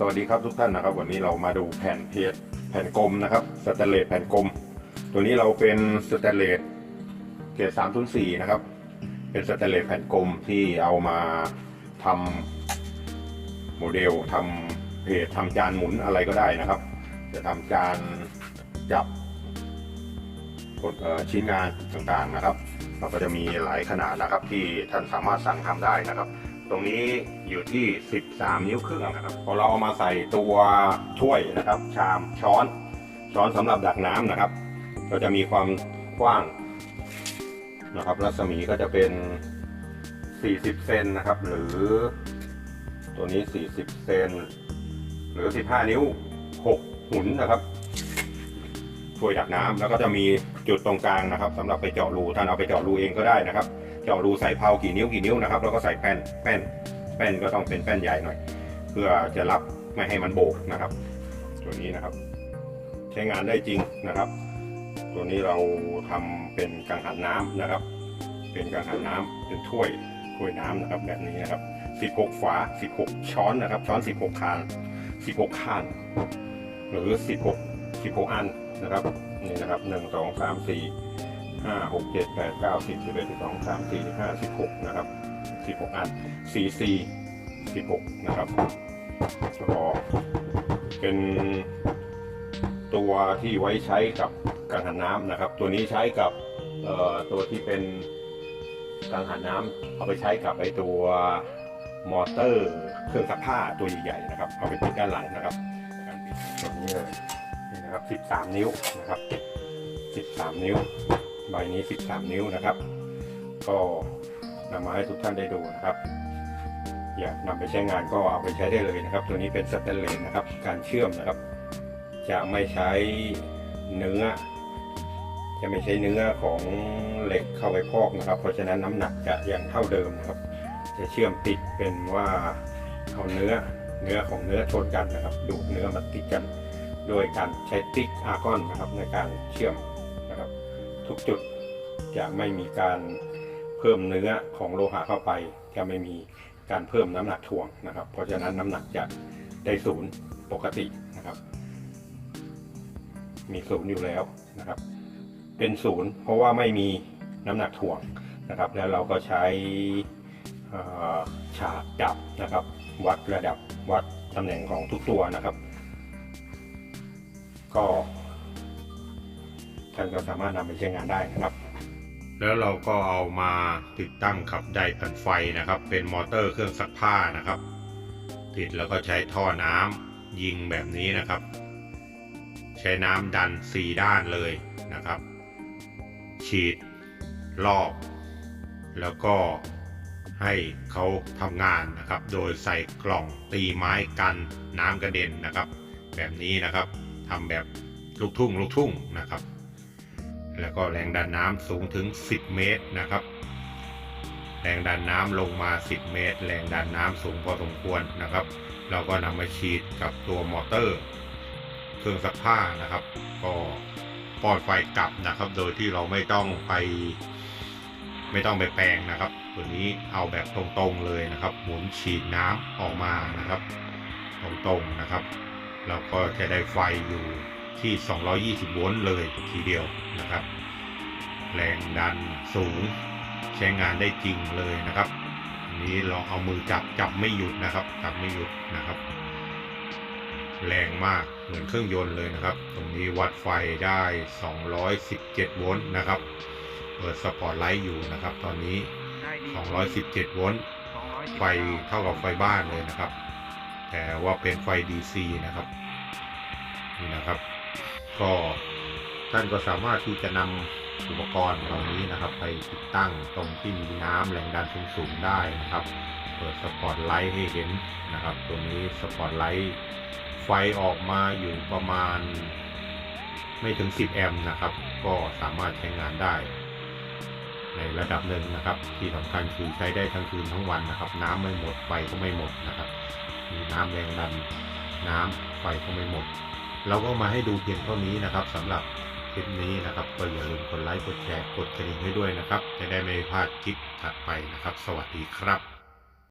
สวัสดีครับทุกท่านนะครับ วันนี้เรามาดูแผ่นเพจแผ่นกลมนะครับสแตนเลสแผ่นกลม ตัวนี้เราเป็นสแตนเลสเกรด304นสี่นะครับ เป็นสแตนเลสแผ่นกลมที่เอามาทำโมเดลทำเพจทำจานหมุนอะไรก็ได้นะครับ จะทำจานจับกดชิ้นงานต่างๆนะครับเราก็จะมีหลายขนาดนะครับที่ท่านสามารถสั่งทำได้นะครับ ตรงนี้อยู่ที่ 13 นิ้วครึ่งนะครับพอเราเอามาใส่ตัวถ้วยนะครับ ชามช้อน ช้อนสำหรับดักน้ำนะครับ ก็จะมีความกว้างนะครับรัศมีก็จะเป็น 40 เซนนะครับ หรือตัวนี้ 40 เซนหรือ 15 นิ้ว 6 หุนนะครับถ้วยดักน้ำแล้วก็จะมีจุดตรงกลางนะครับสำหรับไปเจาะรูท่านเอาไปเจาะรูเองก็ได้นะครับ เจาะรูใส่เพากี่นิ้วกี่นิ้วนะครับ แล้วก็ใส่แป้นแป้นแป้นก็ต้องเป็นแป้นใหญ่หน่อย เพื่อจะรับไม่ให้มันโบกนะครับ ตัวนี้นะครับ ใช้งานได้จริงนะครับ ตัวนี้เราทำเป็นกังหันน้ำนะครับ เป็นกังหันน้ำเป็นถ้วยถ้วยน้ำนะครับแบบนี้นะครับ 16 ฝา 16 ช้อนนะครับ ช้อน 16 คาน 16 คาน หรือ 16 16 อันนะครับนี่นะครับ 1 2 3 4 ห้าหกเจ็ดแปดเก้าสิบสิบเอ็ดสิบสองสามสี่สิบห้าสิบหกนะครับสิบหกอันสี่สี่สิบหกนะครับแล้วก็เป็นตัวที่ไว้ใช้กับกังหันน้ำนะครับ ตัวนี้ใช้กับเอ่อตัวที่เป็นกังหันน้ำเอาไปใช้กับไอตัวมอเตอร์เครื่องซักผ้าตัวใหญ่ๆนะครับ เอาไปติดด้านหลังนะครับการปิดตัวนี้เลยนี่นะครับ 13 นิ้วนะครับ 13 นิ้ว ใบนี้ 13 นิ้วนะครับ ก็นำมาให้ทุกท่านได้ดูนะครับ อยากนำไปใช้งานก็เอาไปใช้ได้เลยนะครับ ตัวนี้เป็นสแตนเลสนะครับ การเชื่อมนะครับ จะไม่ใช้เนื้อ จะไม่ใช้เนื้อของเหล็กเข้าไปพอกนะครับ เพราะฉะนั้นน้ำหนักจะยังเท่าเดิมนะครับ จะเชื่อมติดเป็นว่าเอาเนื้อเนื้อของเนื้อชนกันนะครับ ดูดเนื้อมาติดกัน โดยการใช้ติ๊กอาร์กอนนะครับในการเชื่อม ทุกจุดจะไม่มีการเพิ่มเนื้อของโลหะเข้าไป จะไม่มีการเพิ่มน้ำหนักถ่วงนะครับ เพราะฉะนั้นน้ำหนักจะได้ศูนย์ปกตินะครับ มีศูนย์อยู่แล้วนะครับ เป็นศูนย์เพราะว่าไม่มีน้ำหนักถ่วงนะครับ แล้วเราก็ใช้ฉากจับนะครับ วัดระดับวัดตำแหน่งของทุกตัวนะครับ ก็ ท่านก็สามารถนำไปใช้งานได้นะครับ แล้วเราก็เอามาติดตั้งกับไดแผ่นไฟนะครับ เป็นมอเตอร์เครื่องซักผ้านะครับ ติดแล้วก็ใช้ท่อน้ำยิงแบบนี้นะครับ ใช้น้ำดัน 4 ด้านเลยนะครับ ฉีดรอบ แล้วก็ให้เขาทำงานนะครับ โดยใส่กล่องตีไม้กันน้ำกระเด็นนะครับ แบบนี้นะครับทำแบบลูกทุ่งลูกทุ่งนะครับ แล้วก็แรงดันน้ำสูงถึง 10 เมตรนะครับ แรงดันน้ำลงมา 10 เมตร แรงดันน้ำสูงพอสมควรนะครับ เราก็นำมาฉีดกับตัวมอเตอร์ เครื่องซักผ้านะครับ ก็ป้อนไฟกลับนะครับ โดยที่เราไม่ต้องไป ไม่ต้องไปแปลงนะครับ ตัวนี้เอาแบบตรงๆเลยนะครับ หมุนฉีดน้ำออกมานะครับ ตรงๆนะครับ เราก็จะได้ไฟอยู่ ที่ 220 โวลต์เลยทีเดียวนะครับ แรงดันสูงใช้งานได้จริงเลยนะครับอันนี้ลองเอามือจับจับไม่หยุดนะครับ จับไม่หยุดนะครับ แรงมากเหมือนเครื่องยนต์เลยนะครับ ตรงนี้วัดไฟได้ 217 โวลต์นะครับ เปิดสปอตไลท์อยู่นะครับ ตอนนี้ 217 โวลต์ไฟเท่ากับไฟบ้านเลยนะครับ แต่ว่าเป็นไฟ DC นะครับ นี่นะครับ ก็ท่านก็สามารถที่จะนำอุปกรณ์เหล่านี้นะครับ ไปติดตั้งตรงที่มีน้ำแรงดันสูงๆได้นะครับ เปิดสปอตไลท์ให้เห็นนะครับ ตัวนี้สปอตไลท์ไฟออกมาอยู่ประมาณไม่ถึง 10 แอมป์นะครับ ก็สามารถใช้งานได้ ในระดับหนึ่งนะครับ ที่สำคัญคือใช้ได้ทั้งคืนทั้งวันนะครับ น้ำไม่หมดไฟก็ไม่หมดนะครับ มีน้ำแรงดันน้ำไฟก็ไม่หมด เราก็มาให้ดูเพียงเท่านี้นะครับสำหรับคลิปนี้นะครับ ก็อย่าลืมกดไลค์กดแชร์กดกระดิ่งให้ด้วยนะครับ จะได้ไม่พลาดคลิปถัดไปนะครับ สวัสดีครับ